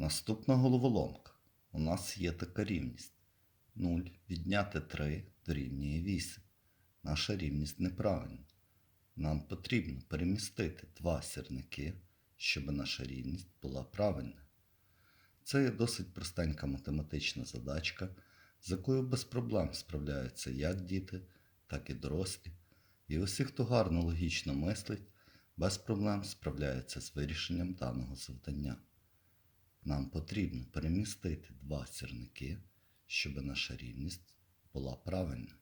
Наступна головоломка. У нас є така рівність. 0 відняти 3 дорівнює 8. Наша рівність неправильна. Нам потрібно перемістити два сірники, щоб наша рівність була правильна. Це є досить простенька математична задачка, з якою без проблем справляються як діти, так і дорослі. І усі, хто гарно логічно мислить, без проблем справляються з вирішенням даного завдання. Нам потрібно перемістити два сірники, щоб наша рівність була правильна.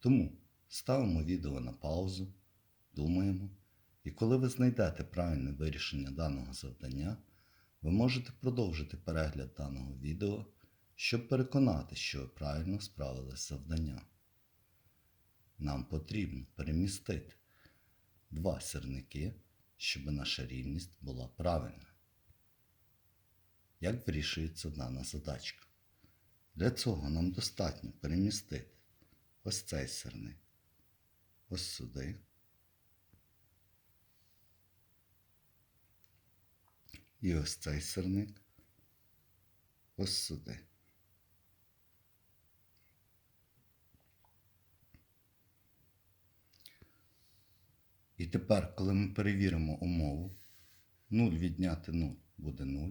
Тому ставимо відео на паузу, думаємо, і коли ви знайдете правильне вирішення даного завдання, ви можете продовжити перегляд даного відео, щоб переконати, що ви правильно справились з завданням. Нам потрібно перемістити два сірники, щоб наша рівність була правильна. Як вирішується дана задачка? Для цього нам достатньо перемістити ось цей сирник ось сюди. І ось цей сирник ось сюди. І тепер, коли ми перевіримо умову, 0 відняти 0 буде 0,